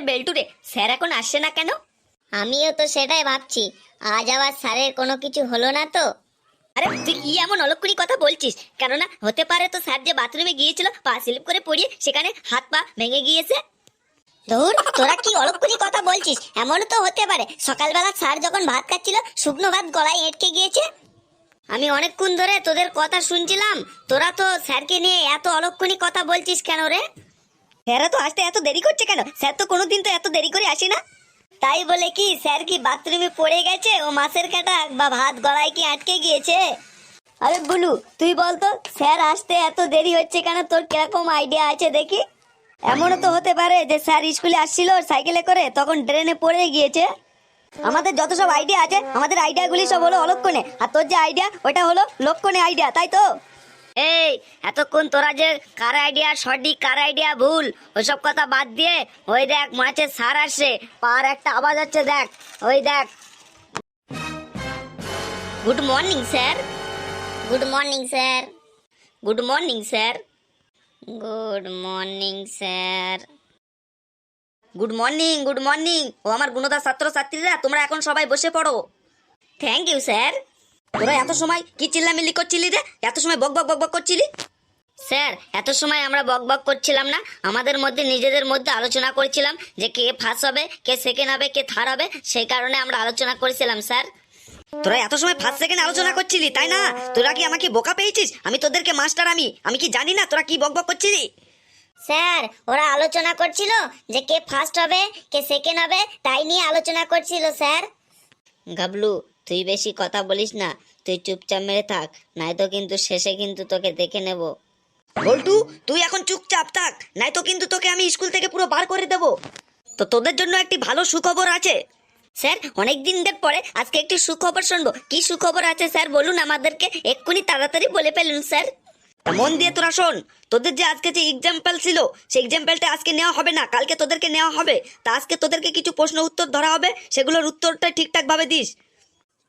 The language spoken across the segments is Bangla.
আরে বেল্টু রে স্যার এখন আসছে না কেন? আমিও তো সেটাই ভাবছি। আজ আবার স্যারের কোনো কিছু হলো না তো? আরে তুই কি এমন অলক্ষণী কথা বলছিস? কেননা হতে পারে তো স্যার যে বাথরুমে গিয়েছিল পা স্লিপ করে পড়িয়ে সেখানে হাত পা ভেঙে গিয়েছে। ধুর তোরা কি অলক্ষণী কথা বলছিস? এমনও তো হতে পারে। সকালবেলা স্যার যখন ভাত খাচ্ছিল শুকনো ভাত গলায় এঁটকে গিয়েছে। আমি অনেকক্ষণ ধরে তোদের কথা শুনছিলাম। তোরা তো স্যারকে নিয়ে এত অলক্ষণী কথা বলছিস কেন রে? স্যারা তো, আসতে এত দেরি করছে কেন? স্যার তো কোনোদিন তো এত দেরি করে আসে না। তাই বলে কি, স্যার কি বাথরুমে পড়ে গেছে? ও মাছের কাটা বা ভাত গলায় কি আটকে গিয়েছে? আরে বুলু তুই বলতো, স্যার আসতে এত দেরি হচ্ছে কেন? তোর কীরকম আইডিয়া আছে দেখি? এমনও তো হতে পারে যে স্যার স্কুলে আসছিল সাইকেলে করে, তখন ড্রেনে পড়ে গিয়েছে। আমাদের যত সব আইডিয়া আছে, আমাদের আইডিয়াগুলি সব হলো অলক্ষণে। আর তোর যে আইডিয়া ওটা হলো লক্ষণে আইডিয়া তাই তো? এই, এতক্ষণ তোরা যে কার আইডিয়া সঠিক, কার আইডিয়া ভুল, ওইসব কথা বাদ দিয়ে, ওই দেখ, মাছের সার আসছে, পার একটা আওয়াজ হচ্ছে, দেখ, ওই দেখ। Good morning sir good morning sir good morning sir good morning sir good morning good morning ও আমার গুণদা ছাত্র ছাত্রীরা তোমরা এখন সবাই বসে পড়ো। থ্যাংক ইউ স্যার তোরা এত সময় কি চিল্লামিল্লি করছিলি রে? এত সময় বক বক বক বক করছিলি? স্যার এত সময় আমরা বক বক করছিলাম না। আমাদের মধ্যে নিজেদের মধ্যে আলোচনা করেছিলাম যে কে ফার্স্ট হবে কে সেকেন্ড হবে কে থার্ড হবে সেই কারণে আমরা আলোচনা করেছিলাম স্যার। তোরা এত সময় ফার্স্ট সেকেন্ড আলোচনা করছিলি তাই না? তোরা কি আমাকে বোকা পেয়েছিস? আমি তোদেরকে মাস্টার আমি। আমি কি জানি না তোরা কি বক বক করছিলি? স্যার ওরা আলোচনা করছিল যে কে ফার্স্ট হবে কে সেকেন্ড হবে তাই নিয়ে আলোচনা করছিল স্যার। গাবলু তুই বেশি কথা বলিস না তুই চুপচাপ মেরে থাক নয়তো কিন্তু শেষে কিন্তু তোকে দেখে নেব। বল্টু তুই এখন চুপচাপ থাক নয়তো কিন্তু তোকে আমি স্কুল থেকে পুরো বার করে দেব। তো তোদের জন্য একটি ভালো সুখবর আছে। স্যার অনেক দিনদের পরে আজকে একটি সুখবর শুনব। কি সুখবর আছে স্যার বলুন আমাদেরকে এক্ষুনি তাড়াতাড়ি বলে ফেলুন স্যার। মন দিয়ে তোরা শোন তোদের যে আজকে যে এক্সাম্পল ছিল সেই এক্সাম্পলটা আজকে নেওয়া হবে না কালকে তোদেরকে নেওয়া হবে। তা আজকে তোদেরকে কিছু প্রশ্ন উত্তর ধরা হবে সেগুলোর উত্তরটা ঠিকঠাক ভাবে দিস।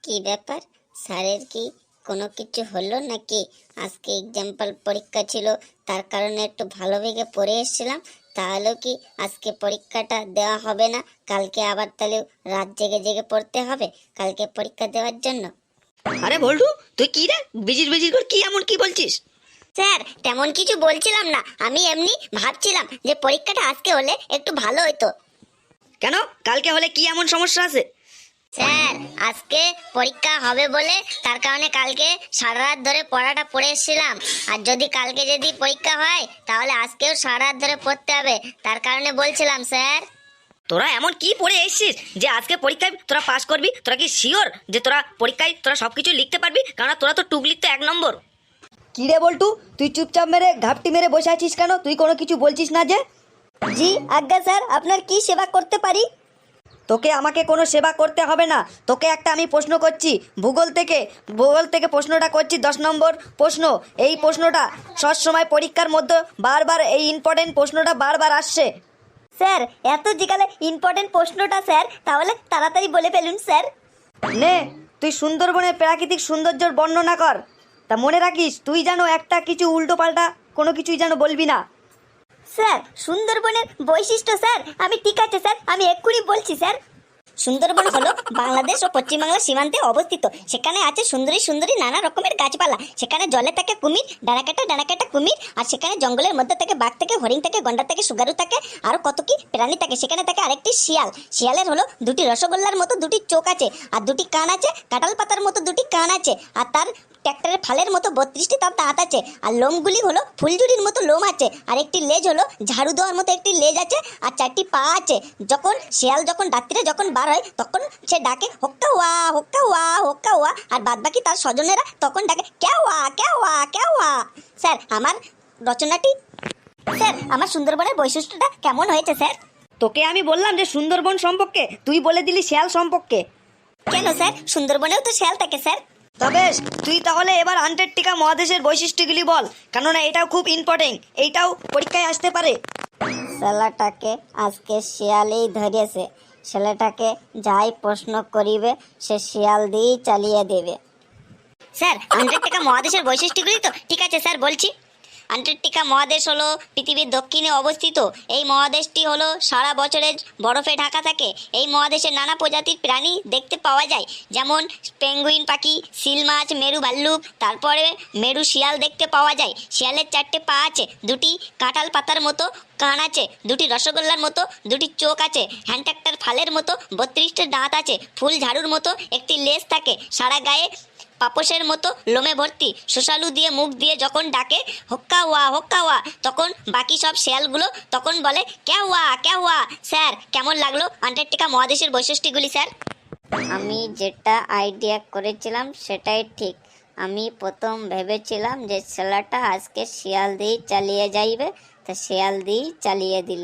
কি ব্যাপার? স্যারের কি কোনো কিছু হলো নাকি? আজকে এক্সাম্পল পরীক্ষা ছিল তার কারণে একটু ভালো বেগে পড়ে এসেছিলাম তাহলেও কি আজকে পরীক্ষাটা দেওয়া হবে না? কালকে আবার তাহলে রাত জেগে জেগে পড়তে হবে কালকে পরীক্ষা দেওয়ার জন্য। আরে বল্টু তুই কি রে? বিজির বিজির কর কি এমন কি বলছিস? স্যার তেমন কিছু বলছিলাম না আমি এমনি ভাবছিলাম যে পরীক্ষাটা আজকে হলে একটু ভালো হতো কেন? কালকে হলে কি এমন সমস্যা আছে? স্যার আজকে পরীক্ষা হবে বলে তার কারণে কালকে সারা রাত ধরে পড়াটা পড়ে এসেছিলাম। আর যদি কালকে যদি পরীক্ষা হয় তাহলে আজকেও সারা রাত ধরে পড়তে হবে। তার কারণে বলছিলাম স্যার। তোরা এমন কি পড়ে এসেছিস যে আজকে পরীক্ষায় তোরা পাস করবি? তোরা কি শিওর যে তোরা পরীক্ষায় তোরা সবকিছু লিখতে পারবি? কারণ তোরা তো টুক লিখতে এক নম্বর। কি রে বল্টু তুই চুপচাপ মেরে ঘাপটি মেরে বসে আছিস কেন? তুই কোনো কিছু বলছিস না যে? জি আজ্ঞা স্যার আপনার কি সেবা করতে পারি? তোকে আমাকে কোনো সেবা করতে হবে না। তোকে একটা আমি প্রশ্ন করছি। ভূগোল থেকে ভূগোল থেকে প্রশ্নটা করছি দশ নম্বর প্রশ্ন। এই প্রশ্নটা সবসময় পরীক্ষার মধ্যে বারবার এই ইম্পর্টেন্ট প্রশ্নটা বারবার আসছে। স্যার এত জিকালে ইম্পর্টেন্ট প্রশ্নটা স্যার তাহলে তাড়াতাড়ি বলে ফেলুন স্যার। নে তুই সুন্দরবনের প্রাকৃতিক সৌন্দর্যর বর্ণনা কর। তা মনে রাখিস তুই যেন একটা কিছু উল্টো পাল্টা কোনো কিছুই যেন বলবি না। স্যার সুন্দরবনের বৈশিষ্ট্য স্যার আমি ঠিক আছে স্যার আমি এক্ষুনি বলছি, স্যার। সুন্দরবন হলো বাংলাদেশ ও পশ্চিমবাংলার সীমান্তে অবস্থিত। সেখানে আছে সুন্দরী সুন্দরী নানা রকমের গাছপালা। সেখানে জলে থাকে কুমির, ডানাকাটা ডানাকাটা কুমির, আর সেখানে জঙ্গলের মধ্যে থাকে বাঘ থেকে, হরিণ থেকে, গন্ডা থেকে, সুগারু থাকে, আরও কত কি প্রাণী থাকে। সেখানে থাকে আরেকটি শিয়াল। শিয়ালের হলো দুটি রসগোল্লার মতো দুটি চোখ আছে, আর দুটি কান আছে, কাঁঠাল পাতার মতো দুটি কান আছে, আর তার ট্র্যাক্টরের ফালের মতো বত্রিশটি তার দাঁত আছে আর লোমগুলি হলো ফুলঝুরির মতো লোম আছে আর একটি লেজ হলো ঝাড়ু দেওয়ার মতো একটি লেজ আছে আর চারটি পা আছে। যখন শিয়াল যখন রাত্রিরে যখন বার হয় তখন সে ডাকে হোক্কা ওয়া হোক্কা ওয়া হোক্কা ওয়া আর বাদবাকি তার স্বজনেরা তখন ডাকে ক্যা ওয়া ক্যা ওয়া ক্যা ওয়া স্যার আমার রচনাটি স্যার আমার সুন্দরবনের বৈশিষ্ট্যটা কেমন হয়েছে স্যার? তোকে আমি বললাম যে সুন্দরবন সম্পর্কে তুই বলে দিলি শিয়াল সম্পর্কে। কেন স্যার? সুন্দরবনেও তো শিয়াল থাকে স্যার। তবে তুই তাহলে এবার আন্টার্কটিকা মহাদেশের বৈশিষ্ট্যগুলি বল কেননা এটাও খুব ইম্পর্টেন্ট এইটাও পরীক্ষায় আসতে পারে। ছেলেটাকে আজকে শিয়ালেই ধরেছে ছেলেটাকে যাই প্রশ্ন করিবে সে শিয়াল দিয়েই চালিয়ে দেবে। স্যার আন্টার্কটিকা মহাদেশের বৈশিষ্ট্যগুলি তো ঠিক আছে স্যার বলছি। আন্টার্কটিকা মহাদেশ হলো পৃথিবীর দক্ষিণে অবস্থিত। এই মহাদেশটি হলো সারা বছরের বরফে ঢাকা থাকে। এই মহাদেশে নানা প্রজাতির প্রাণী দেখতে পাওয়া যায়। যেমন পেঙ্গুইন পাখি সিল মাছ, মেরু ভাল্লুক, তারপরে মেরু শিয়াল দেখতে পাওয়া যায়। শিয়ালের চারটে পা আছে, দুটি কাঁঠাল পাতার মতো কান আছে, দুটি রসগোল্লার মতো, দুটি চোখ আছে, হ্যান্ডট্রাক্টার ফালের মতো, বত্রিশটা দাঁত আছে, ফুল ঝাড়ুর মতো একটি লেজ থাকে। সারা গায়ে পাপোশের মতো লোমে ভর্তি। শোষালু দিয়ে মুখ দিয়ে যখন ডাকে, হক্কা ওয়া হক্কা ওয়া, তখন বাকি সব শেয়ালগুলো তখন বলে, ক্যা ওয়া ক্যা ওয়া স্যার, কেমন লাগল আন্টার্কটিকা মহাদেশের বৈশিষ্ট্যগুলি, স্যার? আমি যেটা আইডিয়া করেছিলাম সেটাই ঠিক। আমি প্রথম ভেবেছিলাম যে ছেলেটা আজকে শিয়াল দিয়েই চালিয়ে যাইবে, তা শিয়াল দিয়েই চালিয়ে দিল।